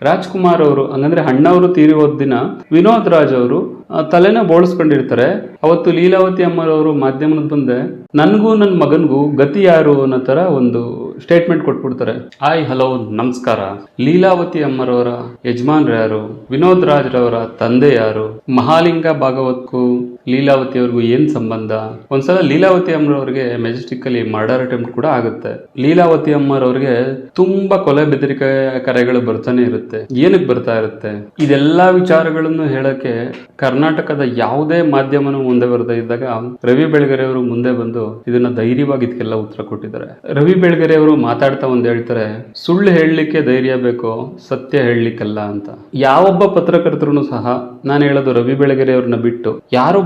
ರಾಜ್ಕುಮಾರ್ ಅವರು, ಹಂಗಂದ್ರೆ ಅಣ್ಣವರು ತೀರಿ ಹೋದ ದಿನ ವಿನೋದ್ ರಾಜ್ ಅವರು ತಲೆನ ಬೋಳಿಸ್ಕೊಂಡಿರ್ತಾರೆ. ಅವತ್ತು ಲೀಲಾವತಿ ಅಮ್ಮರವರು ಮಾಧ್ಯಮದ ಬಂದೆ, ನನಗೂ ನನ್ನ ಮಗನಿಗೂ ಗತಿ ಯಾರು ಅನ್ನೋ ತರ ಒಂದು ಸ್ಟೇಟ್ಮೆಂಟ್ ಕೊಟ್ಬಿಡ್ತಾರೆ. ಹಾಯ್, ಹಲೋ, ನಮಸ್ಕಾರ. ಲೀಲಾವತಿ ಅಮ್ಮರವರ ಯಜಮಾನ್ರು ಯಾರು? ವಿನೋದ್ ರಾಜ್ರವರ ತಂದೆ ಯಾರು? ಮಹಾಲಿಂಗ ಭಾಗವತ್ಗೂ ಲೀಲಾವತಿ ಅವ್ರಿಗೂ ಏನ್ ಸಂಬಂಧ? ಒಂದ್ಸಲ ಲೀಲಾವತಿ ಅಮ್ಮರವ್ರಿಗೆ ಮೆಜೆಸ್ಟಿಕ್ ಅಲ್ಲಿ ಮರ್ಡರ್ ಅಟೆಂಪ್ಟ್ ಕೂಡ ಆಗುತ್ತೆ. ಲೀಲಾವತಿ ಅಮ್ಮರವ್ರಿಗೆ ತುಂಬಾ ಕೊಲೆ ಬೆದರಿಕೆ ಕರೆಗಳು ಬರ್ತಾನೆ ಇರುತ್ತೆ. ಏನಕ್ಕೆ ಬರ್ತಾ ಇರುತ್ತೆ? ಇದೆಲ್ಲಾ ವಿಚಾರಗಳನ್ನು ಹೇಳಕ್ಕೆ ಕರ್ನಾಟಕದ ಯಾವುದೇ ಮಾಧ್ಯಮನೂ ಮುಂದೆ ಬರ್ತಾ ಇದ್ದಾಗ ರವಿ ಬೆಳಗೆರೆ ಅವರು ಮುಂದೆ ಬಂದು ಇದನ್ನ ಧೈರ್ಯವಾಗಿ ಇದಕ್ಕೆಲ್ಲ ಉತ್ತರ ಕೊಟ್ಟಿದ್ದಾರೆ. ರವಿ ಬೆಳಗೆರೆ ಅವರು ಮಾತಾಡ್ತಾ ಒಂದ್ ಹೇಳ್ತಾರೆ, ಸುಳ್ಳು ಹೇಳಲಿಕ್ಕೆ ಧೈರ್ಯ ಬೇಕು, ಸತ್ಯ ಹೇಳಲಿಕ್ಕೆಲ್ಲ ಅಂತ. ಯಾವೊಬ್ಬ ಪತ್ರಕರ್ತರು ಸಹ ನಾನು ಹೇಳೋದು ರವಿ ಬೆಳಗೆರೆ ಅವ್ರನ್ನ ಬಿಟ್ಟು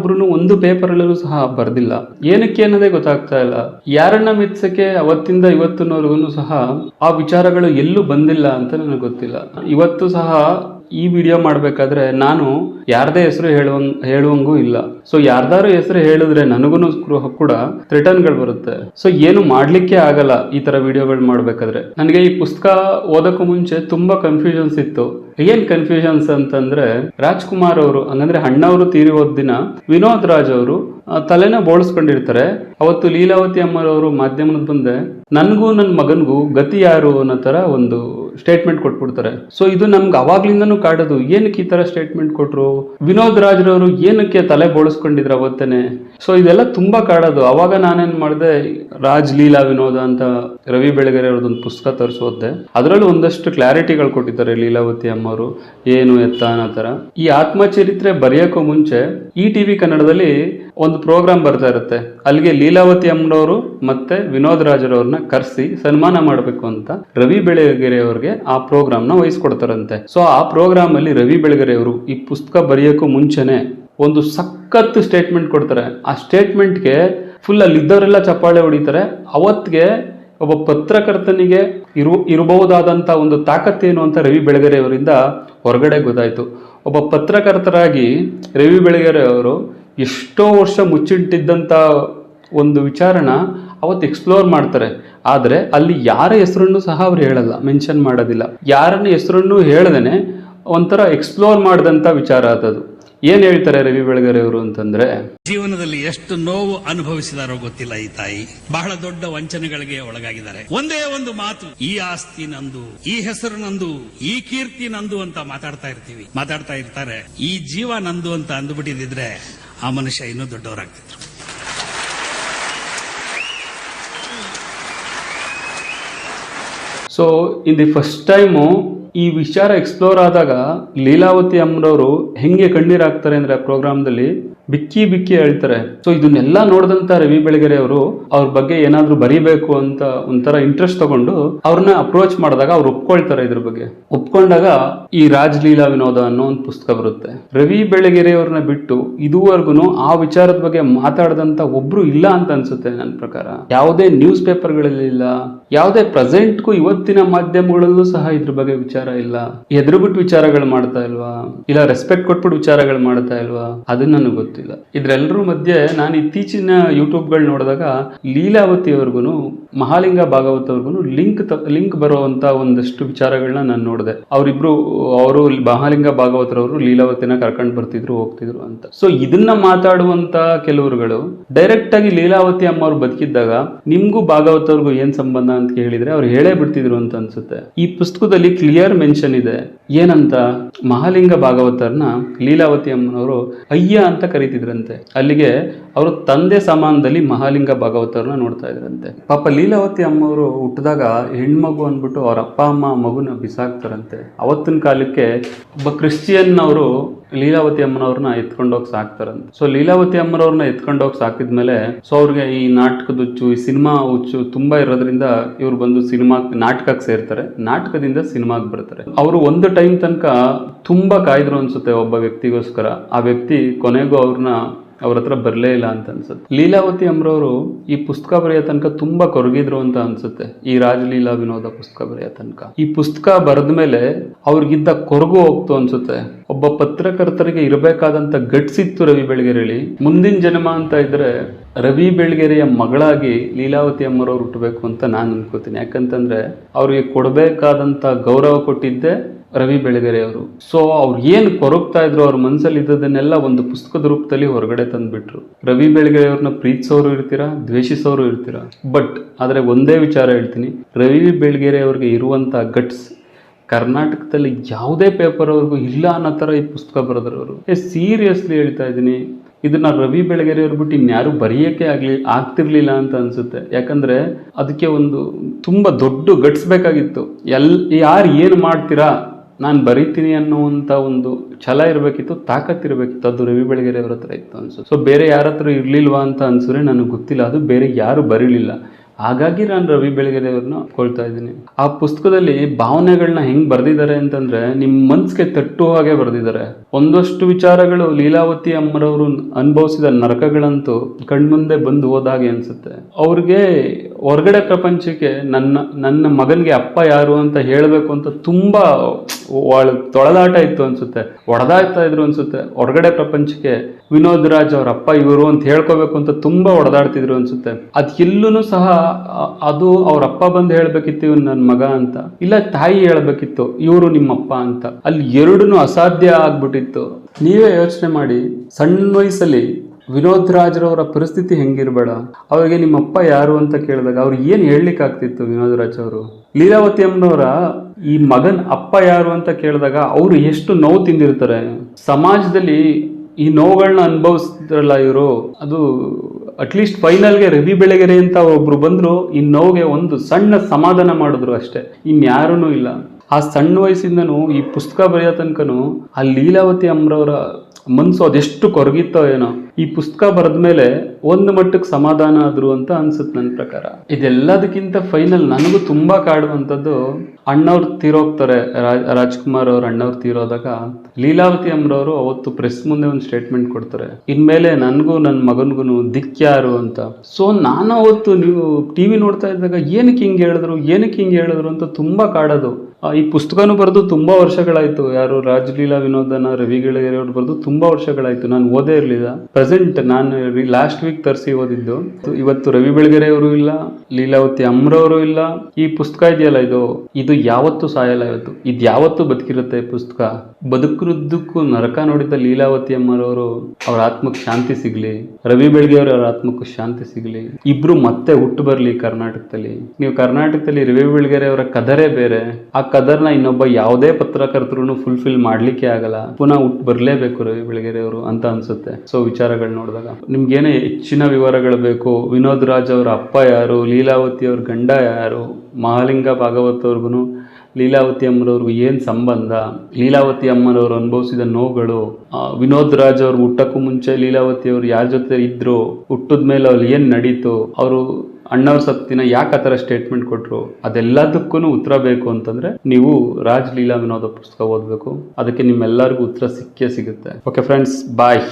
ಯಾರೊಬ್ರು ಒಂದು ಪೇಪರ್ ಅಲ್ಲೂ ಸಹ ಬರ್ದಿಲ್ಲ. ಏನಕ್ಕೆ ಅನ್ನೋದೇ ಗೊತ್ತಾಗ್ತಾ ಇಲ್ಲ. ಯಾರನ್ನ ಮೆಚ್ಚಕ್ಕೆ ಅವತ್ತಿಂದ ಇವತ್ತಿನವರೆಗೂ ಸಹ ಆ ವಿಚಾರಗಳು ಎಲ್ಲೂ ಬಂದಿಲ್ಲ ಅಂತ ನನಗೆ ಗೊತ್ತಿಲ್ಲ. ಇವತ್ತು ಸಹ ಈ ವಿಡಿಯೋ ಮಾಡ್ಬೇಕಾದ್ರೆ ನಾನು ಯಾರದೇ ಹೆಸರು ಹೇಳುವಂಗ್ ಹೇಳುವಂಗೂ ಇಲ್ಲ. ಸೊ ಯಾರ್ದಾರು ಹೆಸರು ಹೇಳಿದ್ರೆ ನನಗೂ ಕೂಡ ರಿಟರ್ನ್ಗಳು ಬರುತ್ತೆ. ಸೊ ಏನು ಮಾಡ್ಲಿಕ್ಕೆ ಆಗಲ್ಲ ಈ ತರ ವಿಡಿಯೋಗಳು ಮಾಡ್ಬೇಕಾದ್ರೆ. ನನಗೆ ಈ ಪುಸ್ತಕ ಓದಕ್ಕೂ ಮುಂಚೆ ತುಂಬಾ ಕನ್ಫ್ಯೂಷನ್ಸ್ ಇತ್ತು. ಏನ್ ಕನ್ಫ್ಯೂಷನ್ಸ್ ಅಂತಂದ್ರೆ ರಾಜ್ಕುಮಾರ್ ಅವರು, ಹಂಗಂದ್ರೆ ಅಣ್ಣವರು ತೀರಿ ಹೋದ ದಿನ ವಿನೋದ್ ರಾಜ್ ಅವರು ತಲೆನ ಬೋಳಿಸ್ಕೊಂಡಿರ್ತಾರೆ. ಅವತ್ತು ಲೀಲಾವತಿ ಅಮ್ಮರವರು ಮಾಧ್ಯಮದ ಬಂದೆ ನನ್ಗೂ ನನ್ನ ಮಗನಿಗೂ ಗತಿ ಯಾರು ಅನ್ನೋ ತರ ಒಂದು ಸ್ಟೇಟ್ಮೆಂಟ್ ಕೊಟ್ಬಿಡ್ತಾರೆ. ಸೊ ಇದು ನಮ್ಗೆ ಅವಾಗ್ಲಿಂದನೂ ಕಾಡೋದು. ಏನಕ್ಕೆ ಈ ತರ ಸ್ಟೇಟ್ಮೆಂಟ್ ಕೊಟ್ರು? ವಿನೋದ್ ರಾಜ್ರವರು ಏನಕ್ಕೆ ತಲೆ ಬೋಳಿಸ್ಕೊಂಡಿದ್ರು ಅವತ್ತೇನೆ? ಸೊ ಇದೆಲ್ಲ ತುಂಬಾ ಕಾಡೋದು. ಅವಾಗ ನಾನೇನ್ ಮಾಡಿದೆ, ರಾಜ್ ಲೀಲಾ ವಿನೋದ ಅಂತ ರವಿ ಬೆಳಗೆರೆ ಅವ್ರದ್ದೊಂದು ಪುಸ್ತಕ ತರಿಸೋದೆ ಅದರಲ್ಲೂ ಒಂದಷ್ಟು ಕ್ಲಾರಿಟಿಗಳು ಕೊಟ್ಟಿದ್ದಾರೆ ಲೀಲಾವತಿ ಅಮ್ಮವರು ಏನು ಎತ್ತ ಅನ್ನೋ ತರ ಈ ಆತ್ಮಚರಿತ್ರೆ ಬರೆಯೋಕ್ಕೂ ಮುಂಚೆ ಈ ಟಿವಿ ಕನ್ನಡದಲ್ಲಿ ಒಂದು ಪ್ರೋಗ್ರಾಮ್ ಬರ್ತಾ ಇರುತ್ತೆ. ಅಲ್ಲಿಗೆ ಲೀಲಾವತಿ ಅಮ್ಮನವರು ಮತ್ತೆ ವಿನೋದ್ ರಾಜರವ್ರನ್ನ ಕರೆಸಿ ಸನ್ಮಾನ ಮಾಡಬೇಕು ಅಂತ ರವಿ ಬೆಳಗೆರೆ ಅವ್ರಿಗೆ ಆ ಪ್ರೋಗ್ರಾಮ್ನ ವಹಿಸ್ಕೊಡ್ತಾರಂತೆ. ಸೊ, ಆ ಪ್ರೋಗ್ರಾಮ್ ಅಲ್ಲಿ ರವಿ ಬೆಳಗೆರೆ ಅವರು ಈ ಪುಸ್ತಕ ಬರೆಯೋಕ್ಕೂ ಮುಂಚೆನೆ ಒಂದು ಸಖತ್ ಸ್ಟೇಟ್ಮೆಂಟ್ ಕೊಡ್ತಾರೆ. ಆ ಸ್ಟೇಟ್ಮೆಂಟ್ಗೆ ಫುಲ್ ಅಲ್ಲಿ ಇದ್ದವರೆಲ್ಲ ಚಪ್ಪಾಳೆ ಹೊಡಿತಾರೆ. ಅವತ್ತಿಗೆ ಒಬ್ಬ ಪತ್ರಕರ್ತನಿಗೆ ಇರು ಇರಬಹುದಾದಂಥ ಒಂದು ತಾಕತ್ತೇನು ಅಂತ ರವಿ ಬೆಳಗೆರೆಯವರಿಂದ ಹೊರಗಡೆ ಗೊತ್ತಾಯಿತು. ಒಬ್ಬ ಪತ್ರಕರ್ತರಾಗಿ ರವಿ ಬೆಳಗೆರೆ ಅವರು ಎಷ್ಟೋ ವರ್ಷ ಮುಚ್ಚಿಟ್ಟಿದ್ದಂಥ ಒಂದು ವಿಚಾರನ ಅವತ್ತು ಎಕ್ಸ್ಪ್ಲೋರ್ ಮಾಡ್ತಾರೆ. ಆದರೆ ಅಲ್ಲಿ ಯಾರ ಹೆಸರನ್ನು ಸಹ ಅವ್ರು ಹೇಳಲ್ಲ ಮೆನ್ಷನ್ ಮಾಡೋದಿಲ್ಲ. ಯಾರನ್ನ ಹೆಸರನ್ನು ಹೇಳ್ದೇನೆ ಒಂಥರ ಎಕ್ಸ್ಪ್ಲೋರ್ ಮಾಡಿದಂಥ ವಿಚಾರ ಅದದು ಏನು ಹೇಳ್ತಾರೆ ರವಿ ಬೆಳಗೆರೆ ಅವರು ಅಂತಂದ್ರೆ? ಜೀವನದಲ್ಲಿ ಎಷ್ಟು ನೋವು ಅನುಭವಿಸಿದಾರೋ ಗೊತ್ತಿಲ್ಲ ಈ ತಾಯಿ. ಬಹಳ ದೊಡ್ಡ ವಂಚನೆಗಳಿಗೆ ಒಳಗಾಗಿದ್ದಾರೆ. ಒಂದೇ ಒಂದು ಮಾತು ಈ ಆಸ್ತಿ ನಂದು ಈ ಹೆಸರು ನಂದು ಈ ಕೀರ್ತಿ ನಂದು ಅಂತ ಮಾತಾಡ್ತಾ ಇರ್ತೀವಿ. ಮಾತಾಡ್ತಾ ಇರ್ತಾರೆ ಈ ಜೀವ ನಂದು ಅಂತ ಅಂದ್ಬಿಟ್ಟಿದ್ರೆ ಆ ಮನುಷ್ಯ ಇನ್ನೂ ದೊಡ್ಡವರಾಗ್ತಿದ್ರು. So in the first time ಈ ವಿಚಾರ ಎಕ್ಸ್ಪ್ಲೋರ್ ಆದಾಗ ಲೀಲಾವತಿ ಅಮ್ಮನವರು ಹೆಂಗೆ ಕಣ್ಣೀರಾಗ್ತಾರೆ ಅಂದರೆ ಆ ಪ್ರೋಗ್ರಾಮ್ದಲ್ಲಿ ಬಿಕ್ಕಿ ಬಿಕ್ಕಿ ಹೇಳ್ತಾರೆ. ಸೊ ಇದನ್ನೆಲ್ಲ ನೋಡಿದಂತ ರವಿ ಬೆಳಗೆರೆ ಅವರು ಅವ್ರ ಬಗ್ಗೆ ಏನಾದ್ರೂ ಬರೀಬೇಕು ಅಂತ ಒಂಥರ ಇಂಟ್ರೆಸ್ಟ್ ತಗೊಂಡು ಅವ್ರನ್ನ ಅಪ್ರೋಚ್ ಮಾಡಿದಾಗ ಅವ್ರು ಒಪ್ಕೊಳ್ತಾರೆ ಇದ್ರ ಬಗ್ಗೆ. ಒಪ್ಕೊಂಡಾಗ ಈ ರಾಜ್ ಲೀಲಾ ವಿನೋದ ಅನ್ನೋ ಒಂದು ಪುಸ್ತಕ ಬರುತ್ತೆ. ರವಿ ಬೆಳಗೆರೆ ಅವ್ರನ್ನ ಬಿಟ್ಟು ಇದುವರೆಗೂ ಆ ವಿಚಾರದ ಬಗ್ಗೆ ಮಾತಾಡದಂತ ಒಬ್ರು ಇಲ್ಲ ಅಂತ ಅನ್ಸುತ್ತೆ ನನ್ನ ಪ್ರಕಾರ. ಯಾವುದೇ ನ್ಯೂಸ್ ಪೇಪರ್ಗಳಲ್ಲಿ ಇಲ್ಲ, ಯಾವುದೇ ಪ್ರೆಸೆಂಟ್ಗೂ ಇವತ್ತಿನ ಮಾಧ್ಯಮಗಳಲ್ಲೂ ಸಹ ಇದ್ರ ಬಗ್ಗೆ ವಿಚಾರ ಇಲ್ಲ. ಎದುರುಬಿಟ್ಟು ವಿಚಾರಗಳು ಮಾಡ್ತಾ ಇಲ್ವಾ? ಇಲ್ಲ ರೆಸ್ಪೆಕ್ಟ್ ಕೊಟ್ಬಿಟ್ಟು ವಿಚಾರಗಳು ಮಾಡ್ತಾ ಇಲ್ವಾ? ಅದನ್ನ ನನಗೆ ಗೊತ್ತಿಲ್ಲ. ಇದ್ರೆಲ್ಲರೂ ಮಧ್ಯೆ ನಾನು ಇತ್ತೀಚಿನ ಯೂಟ್ಯೂಬ್ಗಳು ನೋಡಿದಾಗ ಲೀಲಾವತಿ ಅವ್ರಿಗೂ ಮಹಾಲಿಂಗ ಭಾಗವತ್ ಅವ್ರಿಗೂ ಲಿಂಕ್ ಲಿಂಕ್ ಬರುವಂತ ಒಂದಷ್ಟು ವಿಚಾರಗಳನ್ನ ನಾನು ನೋಡಿದೆ. ಅವರಿಬ್ರು, ಅವರು ಮಹಾಲಿಂಗ ಭಾಗವತರವರು ಲೀಲಾವತಿನ ಕರ್ಕೊಂಡು ಬರ್ತಿದ್ರು, ಹೋಗ್ತಿದ್ರು ಅಂತ. ಸೊ ಇದನ್ನ ಮಾತಾಡುವಂತ ಕೆಲವರುಗಳು ಡೈರೆಕ್ಟ್ ಆಗಿ ಲೀಲಾವತಿ ಅಮ್ಮ ಅವ್ರು ಬದುಕಿದ್ದಾಗ ನಿಮ್ಗೂ ಭಾಗವತ್ ಅವ್ರಿಗೂ ಏನ್ ಸಂಬಂಧ ಅಂತ ಕೇಳಿದ್ರೆ ಅವ್ರು ಹೇಳೇ ಬಿಡ್ತಿದ್ರು ಅಂತ ಅನ್ಸುತ್ತೆ. ಈ ಪುಸ್ತಕದಲ್ಲಿ ಕ್ಲಿಯರ್ ಮೆನ್ಷನ್ ಇದೆ. ಏನಂತ? ಮಹಾಲಿಂಗ ಭಾಗವತರ್ನ ಲೀಲಾವತಿ ಅಮ್ಮನವರು ಅಯ್ಯ ಅಂತ ಕರೀತಿದ್ರಂತೆ ಅಲ್ಲಿಗೆ ಅವರು ತಂದೆ ಸಮಾನದಲ್ಲಿ ಮಹಾಲಿಂಗ ಭಾಗವತರನ್ನ ನೋಡ್ತಾ ಇದ್ರಂತೆ. ಪಾಪ ಲೀಲಾವತಿ ಅಮ್ಮವರು ಹುಟ್ಟಿದಾಗ ಹೆಣ್ಮಗು ಅಂದ್ಬಿಟ್ಟು ಅವ್ರ ಅಪ್ಪ, ಅಮ್ಮ ಮಗುನ ಬಿಸಾಕ್ತಾರಂತೆ. ಅವತ್ತಿನ ಕಾಲಕ್ಕೆ ಒಬ್ಬ ಕ್ರಿಶ್ಚಿಯನ್ ಅವರು ಲೀಲಾವತಿ ಅಮ್ಮನವ್ರನ್ನ ಎತ್ಕೊಂಡೋಗಿ ಸಾಕ್ತಾರಂತೆ. ಸೊ ಲೀಲಾವತಿ ಅಮ್ಮನವ್ರನ್ನ ಎತ್ಕೊಂಡೋಗಿ ಸಾಕಿದ್ಮೇಲೆ ಸೊ ಅವ್ರಿಗೆ ಈ ನಾಟಕದ ಹುಚ್ಚು ಈ ಸಿನಿಮಾ ಹುಚ್ಚು ತುಂಬಾ ಇರೋದ್ರಿಂದ ಇವ್ರು ಬಂದು ಸಿನಿಮಾ, ನಾಟಕಕ್ಕೆ ಸೇರ್ತಾರೆ. ನಾಟಕದಿಂದ ಸಿನಿಮಾಗೆ ಬರ್ತಾರೆ. ಅವರು ಒಂದು ಟೈಮ್ ತನಕ ತುಂಬಾ ಕಾಯ್ದ್ರು ಅನ್ಸುತ್ತೆ ಒಬ್ಬ ವ್ಯಕ್ತಿಗೋಸ್ಕರ. ಆ ವ್ಯಕ್ತಿ ಕೊನೆಗೂ ಅವ್ರನ್ನ ಅವ್ರ ಹತ್ರ ಬರಲೇ ಇಲ್ಲ ಅಂತ ಅನ್ಸುತ್ತೆ. ಲೀಲಾವತಿ ಅಮ್ರವರು ಈ ಪುಸ್ತಕ ಬರೆಯೋ ತನಕ ತುಂಬಾ ಕೊರಗಿದ್ರು ಅಂತ ಅನ್ಸುತ್ತೆ. ಈ ರಾಜಲೀಲಾ ವಿನೋದ ಪುಸ್ತಕ ಬರೆಯೋ ತನಕ. ಈ ಪುಸ್ತಕ ಬರೆದ ಮೇಲೆ ಅವ್ರಿಗಿದ್ದ ಕೊರಗು ಹೋಗ್ತು ಅನ್ಸುತ್ತೆ. ಒಬ್ಬ ಪತ್ರಕರ್ತರಿಗೆ ಇರಬೇಕಾದಂತ ಗಟ್ಸಿತ್ತು ರವಿ ಬೆಳಗೆರೆಯಲ್ಲಿ ಮುಂದಿನ ಜನ್ಮ ಅಂತ ಇದ್ರೆ ರವಿ ಬೆಳಗೆರೆಯ ಮಗಳಾಗಿ ಲೀಲಾವತಿ ಅಮ್ಮರವ್ರು ಹುಟ್ಟಬೇಕು ಅಂತ ನಾನು ಅನ್ಕೋತೀನಿ. ಯಾಕಂತಂದ್ರೆ ಅವ್ರಿಗೆ ಕೊಡಬೇಕಾದಂತ ಗೌರವ ಕೊಟ್ಟಿದ್ದೆ ರವಿ ಬೆಳಗೆರೆ ಅವರು ಸೊ ಅವ್ರು ಏನು ಕೊರಗ್ತಾ ಇದ್ರು ಅವ್ರ ಮನಸ್ಸಲ್ಲಿ ಇದ್ದದನ್ನೆಲ್ಲ ಒಂದು ಪುಸ್ತಕದ ರೂಪದಲ್ಲಿ ಹೊರಗಡೆ ತಂದುಬಿಟ್ರು. ರವಿ ಬೆಳಗೆರೆ ಅವ್ರನ್ನ ಪ್ರೀತಿಸೋರು ಇರ್ತೀರಾ, ದ್ವೇಷಿಸೋರು ಇರ್ತೀರಾ? ಬಟ್ ಆದರೆ ಒಂದೇ ವಿಚಾರ ಹೇಳ್ತೀನಿ. ರವಿ ಬೆಳಗೆರೆ ಇರುವಂಥ ಗಟ್ಸ್ ಕರ್ನಾಟಕದಲ್ಲಿ ಯಾವುದೇ ಪೇಪರ್ ಅವ್ರಿಗೂ ಇಲ್ಲ ಅನ್ನೋ ಥರ ಈ ಪುಸ್ತಕ ಬರೆದ್ರು ಅವರು. ಏ ಸೀರಿಯಸ್ಲಿ ಹೇಳ್ತಾ ಇದ್ದೀನಿ. ಇದನ್ನ ರವಿ ಬೆಳಗೆರೆ ಅವ್ರು ಬಿಟ್ಟು ಇನ್ಯಾರು ಬರೆಯೋಕ್ಕೆ ಆಗಲಿ, ಆಗ್ತಿರ್ಲಿಲ್ಲ ಅಂತ ಅನ್ಸುತ್ತೆ. ಯಾಕಂದ್ರೆ ಅದಕ್ಕೆ ಒಂದು ತುಂಬ ದೊಡ್ಡ ಗಟ್ಸ್ ಬೇಕಾಗಿತ್ತು. ಎಲ್, ಯಾರು ಏನು ಮಾಡ್ತೀರಾ? ನಾನು ಬರಿತೀನಿ ಅನ್ನುವಂಥ ಒಂದು ಛಲ ಇರಬೇಕಿತ್ತು, ತಾಕತ್ ಇರಬೇಕಿತ್ತು. ಅದು ರವಿ ಬೆಳಗೆರೆ ಅವ್ರ ಹತ್ರ ಇತ್ತು ಅನ್ಸೋ ಸೊ ಬೇರೆ ಯಾರ ಹತ್ರ ಇರಲಿಲ್ವಾ ಅಂತ ಅನ್ಸಿದ್ರೆ ನನಗೆ ಗೊತ್ತಿಲ್ಲ. ಅದು ಬೇರೆ ಯಾರು ಬರೀಲಿಲ್ಲ. ಹಾಗಾಗಿ ನಾನು ರವಿ ಬೆಳಗೆರೆ ಅವ್ರನ್ನ ಕೊಳ್ತಾ ಇದ್ದೀನಿ. ಆ ಪುಸ್ತಕದಲ್ಲಿ ಭಾವನೆಗಳನ್ನ ಹೆಂಗೆ ಬರೆದಿದ್ದಾರೆ ಅಂತಂದರೆ ನಿಮ್ಮ ಮನಸ್ಸಿಗೆ ತಟ್ಟುವ ಹಾಗೆ ಬರೆದಿದ್ದಾರೆ. ಒಂದಷ್ಟು ವಿಚಾರಗಳು ಲೀಲಾವತಿ ಅಮ್ಮರವರು ಅನುಭವಿಸಿದ ನರಕಗಳಂತೂ ಕಣ್ಮುಂದೆ ಬಂದು ಹೋದಾಗೆ ಅನಿಸುತ್ತೆ. ಅವ್ರಿಗೆ ಹೊರಗಡೆ ಪ್ರಪಂಚಕ್ಕೆ ನನ್ನ ನನ್ನ ಮಗನಿಗೆ ಅಪ್ಪ ಯಾರು ಅಂತ ಹೇಳಬೇಕು ಅಂತ ತುಂಬಾ ಒಳ ತೊಳೆದಾಟ ಇತ್ತು ಅನ್ಸುತ್ತೆ ಹೊಡೆದಾಡ್ತಾ ಇದ್ರು ಅನ್ಸುತ್ತೆ, ಹೊರಗಡೆ ಪ್ರಪಂಚಕ್ಕೆ ವಿನೋದ್ ರಾಜ್ ಅವ್ರ ಅಪ್ಪ ಇವರು ಅಂತ ಹೇಳ್ಕೋಬೇಕು ಅಂತ ತುಂಬಾ ಹೊಡೆದಾಡ್ತಿದ್ರು ಅನ್ಸುತ್ತೆ. ಅದ್ ಎಲ್ಲೂ ಸಹ ಅದು ಅವ್ರ ಅಪ್ಪ ಬಂದು ಹೇಳ್ಬೇಕಿತ್ತು ಇವ್ನು ನನ್ನ ಮಗ ಅಂತ, ಇಲ್ಲ ತಾಯಿ ಹೇಳ್ಬೇಕಿತ್ತು, ಇವರು ನಿಮ್ಮಪ್ಪ ಅಂತ. ಅಲ್ಲಿ ಎರಡೂ ಅಸಾಧ್ಯ ಆಗ್ಬಿಟ್ಟಿತ್ತು. ನೀವೇ ಯೋಚನೆ ಮಾಡಿ ಸಣ್ಣ ವಯಸ್ಸಲ್ಲಿ ವಿನೋದ್ ರಾಜ್ರವರ ಪರಿಸ್ಥಿತಿ ಹೆಂಗಿರ್ಬೇಡ, ಅವರಿಗೆ ನಿಮ್ಮಪ್ಪ ಯಾರು ಅಂತ ಕೇಳಿದಾಗ ಅವ್ರು ಏನು ಹೇಳಲಿಕ್ಕೆ ಆಗ್ತಿತ್ತು ವಿನೋದ್ ರಾಜ್ ಅವರು? ಲೀಲಾವತಿ ಅಮ್ಮನವರ ಈ ಮಗನ ಅಪ್ಪ ಯಾರು ಅಂತ ಕೇಳಿದಾಗ ಅವರು ಎಷ್ಟು ನೋವು ತಿಂದಿರ್ತಾರೆ? ಸಮಾಜದಲ್ಲಿ ಈ ನೋವುಗಳನ್ನ ಅನುಭವಿಸ್ತಾರಲ್ಲ ಇವರು, ಅದು ಅಟ್ಲೀಸ್ಟ್ ಫೈನಲ್ಗೆ ರವಿ ಬೆಳಗೆರೆ ಅಂತ ಒಬ್ರು ಬಂದ್ರು, ಈ ನೋವಿಗೆ ಒಂದು ಸಣ್ಣ ಸಮಾಧಾನ ಮಾಡಿದ್ರು ಅಷ್ಟೇ ಇನ್ಯಾರೂ ಇಲ್ಲ. ಆ ಸಣ್ಣ ವಯಸ್ಸಿಂದನೂ ಈ ಪುಸ್ತಕ ಬರೆಯೋ ತನಕನೂ ಆ ಲೀಲಾವತಿ ಅಮ್ರವರ ಮನ್ಸು ಅದೆಷ್ಟು ಕೊರಗಿತ್ತೋ ಏನೋ. ಈ ಪುಸ್ತಕ ಬರೆದ್ಮೇಲೆ ಒಂದು ಮಟ್ಟಕ್ಕೆ ಸಮಾಧಾನ ಆದ್ರು ಅಂತ ಅನ್ಸುತ್ತೆ ನನ್ನ ಪ್ರಕಾರ. ಇದೆಲ್ಲದಕ್ಕಿಂತ ಫೈನಲ್ ನನಗೂ ತುಂಬಾ ಕಾಡುವಂಥದ್ದು ಅಣ್ಣವ್ರು ತೀರೋಗ್ತಾರೆ. ರಾಜ್ ರಾಜ್ಕುಮಾರ್ ಅವ್ರ ಅಣ್ಣವ್ರು ತೀರೋದಾಗ ಲೀಲಾವತಿ ಅಮ್ರವರು ಅವತ್ತು ಪ್ರೆಸ್ ಮುಂದೆ ಒಂದು ಸ್ಟೇಟ್ಮೆಂಟ್ ಕೊಡ್ತಾರೆ. ಇನ್ಮೇಲೆ ನನಗೂ ನನ್ನ ಮಗನಿಗೂ ದಿಕ್ಕ್ಯಾರು ಅಂತ. ಸೊ ನಾನು ಅವತ್ತು ನೀವು ಟಿವಿ ನೋಡ್ತಾ ಇದ್ದಾಗ ಏನಕ್ಕೆ ಹಿಂಗೆ ಹೇಳಿದ್ರು, ಏನಕ್ಕೆ ಹಿಂಗೆ ಹೇಳಿದ್ರು ಅಂತ ತುಂಬಾ ಕಾಡೋದು. ಈ ಪುಸ್ತಕನೂ ಬರೆದು ತುಂಬಾ ವರ್ಷಗಳಾಯ್ತು. ಯಾರು ರಾಜಲೀಲಾ ವಿನೋದನ, ರವಿ ಗೆಳೆಯರಿ ಅವ್ರು ಬರೆದು ತುಂಬಾ ವರ್ಷಗಳಾಯ್ತು. ನಾನು ಓದೇ ಇರಲಿಲ್ಲ. ಪ್ರೆಸೆಂಟ್ ನಾನು ಲಾಸ್ಟ್ ವೀಕ್ ತರಿಸಿ ಓದಿದ್ದು. ಇವತ್ತು ರವಿ ಬೆಳಗೆರೆ ಅವರು ಇಲ್ಲ, ಲೀಲಾವತಿ ಅಮ್ರವರು ಇಲ್ಲ. ಈ ಪುಸ್ತಕ ಇದೆಯಲ್ಲ ಇದು? ಇದು ಯಾವತ್ತು ಸಾಯಲ್ಲ ಇವತ್ತು. ಇದು ಯಾವತ್ತು ಬದುಕಿರುತ್ತೆ ಪುಸ್ತಕ? ಬದುಕಿರುದ್ದಕ್ಕೂ ನರಕ ನೋಡಿದ ಲೀಲಾವತಿ ಅಮ್ಮರವರು, ಅವ್ರ ಆತ್ಮಕ್ಕೆ ಶಾಂತಿ ಸಿಗಲಿ. ರವಿ ಬೆಳಗೆರೆಯವರು ಅವ್ರ ಆತ್ಮಕ್ಕೂ ಶಾಂತಿ ಸಿಗಲಿ. ಇಬ್ರು ಮತ್ತೆ ಹುಟ್ಟು ಬರಲಿ ಕರ್ನಾಟಕದಲ್ಲಿ. ನೀವು ಕರ್ನಾಟಕದಲ್ಲಿ ರವಿ ಬೆಳಗೆರೆ ಅವರ ಕದರೇ ಬೇರೆ. ಆ ಕದರ್ನ ಇನ್ನೊಬ್ಬ ಯಾವುದೇ ಪತ್ರಕರ್ತರು ಫುಲ್ಫಿಲ್ ಮಾಡ್ಲಿಕ್ಕೆ ಆಗಲ್ಲ. ಪುನಃ ಹುಟ್ಟು ಬರಲೇಬೇಕು ರವಿ ಬೆಳಗೆರೆ ಅವರು ಅಂತ ಅನ್ಸುತ್ತೆ. ಸೊ ವಿಚಾರಗಳು ನೋಡಿದಾಗ. ನಿಮ್ಗೇನೇ ಹೆಚ್ಚಿನ ವಿವರಗಳು ಬೇಕು? ವಿನೋದ್ ರಾಜ್ ಅವರ ಅಪ್ಪ ಯಾರು? ಲೀಲಾವತಿ ಅವ್ರ ಗಂಡ ಯಾರು? ಮಹಾಲಿಂಗ ಭಾಗವತ್ ಅವ್ರಿಗೂ ಲೀಲಾವತಿ ಅಮ್ಮನವ್ರಿಗೂ ಏನು ಸಂಬಂಧ? ಲೀಲಾವತಿ ಅಮ್ಮನವರು ಅನುಭವಿಸಿದ ನೋವುಗಳು? ವಿನೋದ್ ರಾಜ್ ಅವ್ರು ಹುಟ್ಟಕ್ಕೂ ಮುಂಚೆ ಲೀಲಾವತಿ ಅವರು ಯಾರ ಜೊತೆ ಇದ್ರು? ಹುಟ್ಟಿದ ಮೇಲೆ ಅವ್ರು ಏನು ನಡೀತು? ಅವರು ಅಣ್ಣವ್ರ ಸತ್ತಿನ ಯಾಕೆ ಆ ಥರ ಸ್ಟೇಟ್ಮೆಂಟ್ ಕೊಟ್ಟರು ಅದೆಲ್ಲದಕ್ಕೂ ಉತ್ತರ ಬೇಕು ಅಂತಂದ್ರೆ ನೀವು ರಾಜ್ ಲೀಲಾ ವಿನೋದ ಪುಸ್ತಕ ಓದಬೇಕು. ಅದಕ್ಕೆ ನಿಮ್ಮೆಲ್ಲರಿಗೂ ಉತ್ತರ ಸಿಕ್ಕೇ ಸಿಗುತ್ತೆ. Okay friends bye